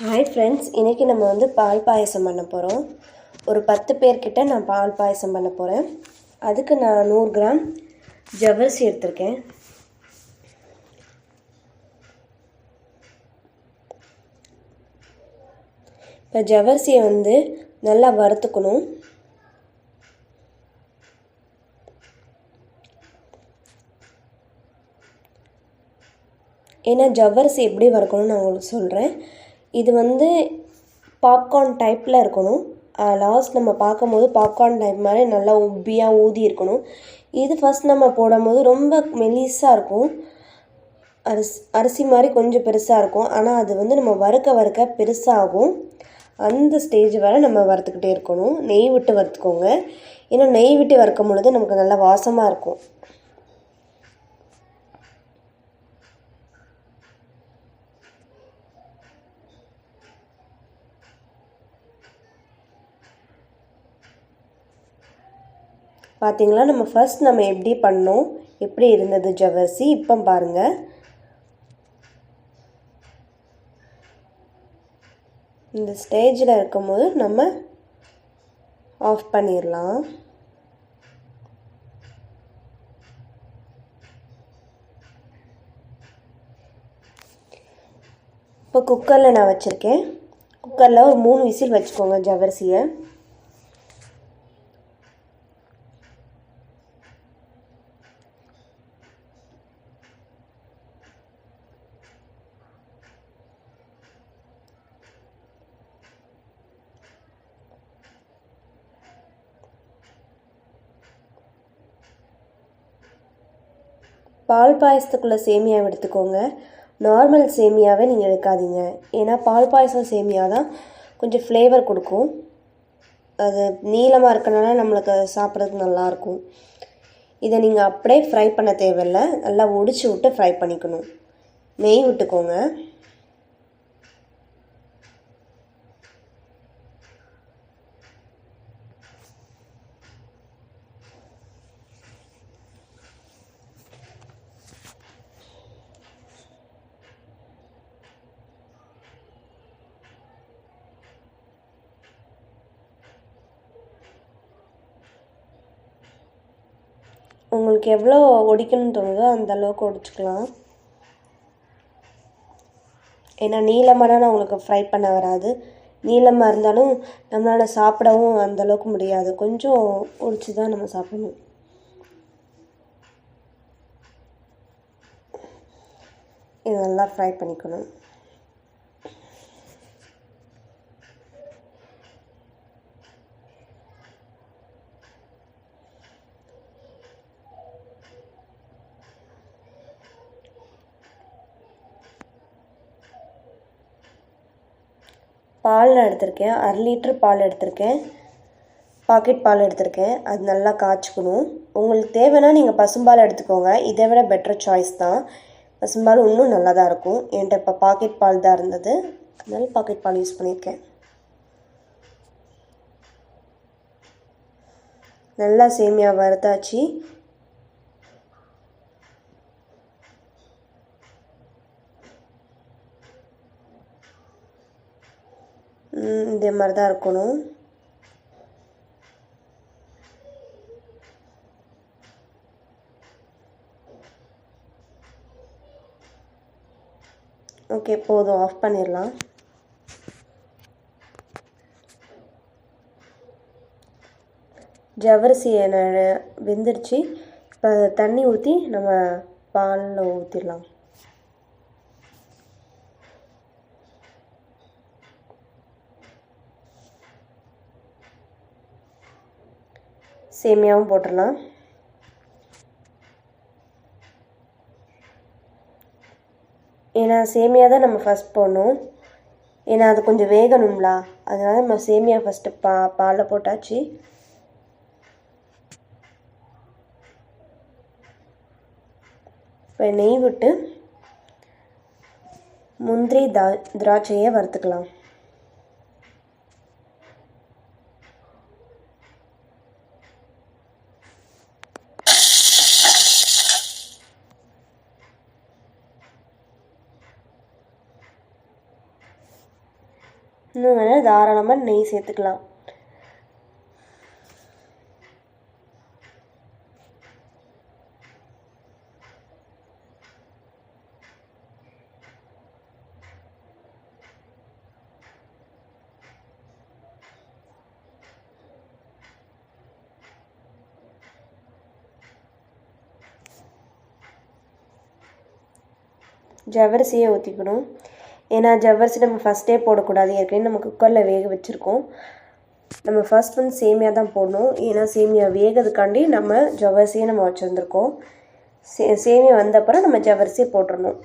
Hi friends இன்றைக்கி நம்ம வந்து பால் பாயசம் பண்ண போகிறோம் ஒரு பத்து பேர்கிட்ட நான் பால் பாயசம் பண்ண போகிறேன் அதுக்கு நான் நூறு கிராம் ஜவ்வரிசி எடுத்திருக்கேன். இப்போ ஜவ்வரிசியை வந்து நல்லா வறுத்துக்கணும். ஏன்னா ஜவ்வரிசி எப்படி வறுக்கணும்னு நான் உங்களுக்கு சொல்கிறேன் இது வந்து பாப்கார்ன் டைப்பில் இருக்கணும். லாஸ்ட் நம்ம பார்க்கும்போது பாப்கார்ன் டைப் மாதிரி நல்லா உப்பியாக ஊதி இருக்கணும். இது ஃபஸ்ட் நம்ம போடும்போது ரொம்ப மெலிசாக இருக்கும். அரிசி அரிசி மாதிரி கொஞ்சம் பெருசாக இருக்கும். ஆனால் அது வந்து நம்ம வறுக்க வறுக்க பெருசாகும். அந்த ஸ்டேஜ் வரை நம்ம வறுத்துக்கிட்டே இருக்கணும். நெய் விட்டு வறுத்துக்கோங்க. ஏன்னா நெய் விட்டு வறுக்கும் பொழுது நமக்கு நல்லா வாசமாக இருக்கும். பார்த்தீங்களா நம்ம ஃபர்ஸ்ட் நம்ம எப்படி பண்ணோம் எப்படி இருந்தது ஜவ்வரிசி? இப்போ பாருங்கள் இந்த ஸ்டேஜில் இருக்கும்போது நம்ம ஆஃப் பண்ணிடலாம் இப்போ குக்கரில் நான் வச்சுருக்கேன். குக்கரில் ஒரு மூணு விசில் வச்சுக்கோங்க ஜவரிசியை பால் பாயசத்துக்குள்ளே சேமியாவை எடுத்துக்கோங்க. நார்மல் சேமியாவை நீங்கள் எடுக்காதீங்க. ஏன்னா பால் பாயசம் சேமியா தான் கொஞ்சம் ஃப்ளேவர் கொடுக்கும். அது நீளமாக இருக்கனால நம்மளுக்கு சாப்பிட்றதுக்கு நல்லாயிருக்கும் இதை நீங்கள் அப்படியே ஃப்ரை பண்ண தேவையில்ல. நல்லா ஒடிச்சு விட்டு ஃப்ரை பண்ணிக்கணும். நெய் விட்டுக்கோங்க. உங்களுக்கு எவ்வளோ ஒடிக்கணும்னு தோணுதோ அந்த அளவுக்கு ஒடிச்சுக்கலாம். ஏன்னா நீளமானா உங்களுக்கு ஃப்ரை பண்ண வராது. நீளமாக இருந்தாலும் நம்மளால் சாப்பிடவும் அந்த அளவுக்கு முடியாது. கொஞ்சம் ஒடிச்சு தான் நம்ம சாப்பிடணும். இது நல்லா ஃப்ரை பண்ணிக்கணும். பால் எடுத்திருக்கேன். அரை லிட்ரு பால் எடுத்திருக்கேன். பாக்கெட் பால் எடுத்திருக்கேன். அது நல்லா காய்ச்சிக்கணும். உங்களுக்கு தேவைன்னா நீங்கள் பசும்பால் எடுத்துக்கோங்க. இதை விட பெட்டர் சாய்ஸ் தான். பசும்பால் இன்னும் நல்லா தான் இருக்கும். என்கிட்ட இப்போ பாக்கெட் பால் தான் இருந்தது. அதனால பாக்கெட் பால் யூஸ் பண்ணியிருக்கேன். நல்லா சேமியா வறுத்தாச்சு. இதே மாதிரி தான் இருக்கணும். ஓகே போதும். ஆஃப் பண்ணிடலாம். ஜவ்வரிசி வெந்துருச்சு இப்போ தண்ணி ஊற்றி நம்ம பாலில் ஊற்றிடலாம் சேமியாவும் போட்டுடலாம். ஏன்னா சேமியா தான் நம்ம ஃபஸ்ட் போடணும். ஏன்னா அது கொஞ்சம் வேகணும்லா. அதனால நம்ம சேமியா ஃபஸ்ட்டு பா பாலில் போட்டாச்சு. இப்போ நெய் விட்டு முந்திரி தா திராட்சையை வறுத்துக்கலாம். இன்னும் வேணால் தாராளமாக நெய் சேர்த்துக்கலாம். ஜவரிசியை ஊற்றிக்கணும் ஏன்னா ஜவ்வரிசி நம்ம ஃபஸ்ட்டே போடக்கூடாது. ஏற்கனவே நம்ம குக்கரில் வேக வச்சுருக்கோம். நம்ம ஃபஸ்ட் வந்து சேமியா தான் போடணும். ஏன்னா சேமியா வேகிறதுக்காண்டி நம்ம ஜவ்வரிசியை நம்ம வச்சுருந்துருக்கோம். சே சேமியா வந்தப்பறம் நம்ம ஜவ்வரிசியை போட்டுடணும்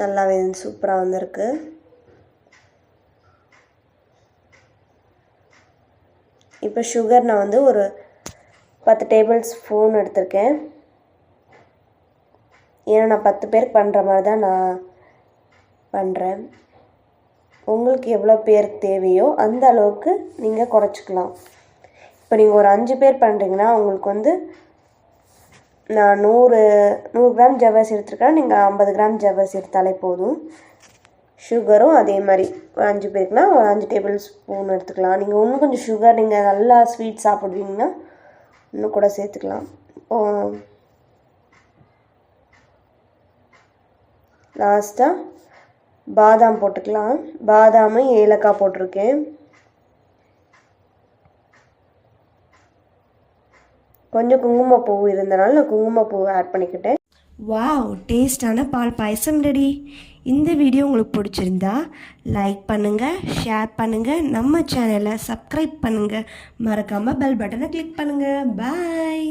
நல்லாவே சூப்பராக வந்திருக்கு. இப்போ சுகர் நான் வந்து ஒரு பத்து டேபிள் ஸ்பூன் எடுத்திருக்கேன். ஏன்னா நான் பத்து பேருக்கு பண்ணுற மாதிரி தான் நான் பண்ணுறேன் உங்களுக்கு எவ்வளோ பேருக்கு தேவையோ அந்த அளவுக்கு நீங்கள் குறைச்சிக்கலாம். இப்போ நீங்கள் ஒரு அஞ்சு பேர் பண்ணுறீங்கன்னா உங்களுக்கு வந்து நான் நூறு நூறு கிராம் ஜவ்வரிசி எடுத்துருக்கேன். நீங்கள் ஐம்பது கிராம் ஜவ்வரிசி எடுத்தாலே போதும். சுகரும் அதே மாதிரி. ஒரு அஞ்சு பேருக்குனா ஒரு அஞ்சு டேபிள் ஸ்பூன் எடுத்துக்கலாம். நீங்கள் இன்னும் கொஞ்சம் சுகர் நீங்கள் நல்லா ஸ்வீட் சாப்பிடுவீங்கன்னா இன்னும் கூட சேர்த்துக்கலாம். லாஸ்ட்டாக பாதாம் போட்டுக்கலாம். பாதாம் ஏலக்காய் போட்டிருக்கேன். கொஞ்சம் குங்குமப்பூ இருந்தனால நான் குங்குமப்பூ ஆட் பண்ணிக்கிட்டேன். வாவ் டேஸ்டான பால் பாயசம் ரெடி. இந்த வீடியோ உங்களுக்கு பிடிச்சிருந்தா லைக் பண்ணுங்கள் ஷேர் பண்ணுங்கள் நம்ம சேனலை சப்ஸ்கிரைப் பண்ணுங்கள் மறக்காமல் பெல் பட்டனை கிளிக் பண்ணுங்கள் பாய்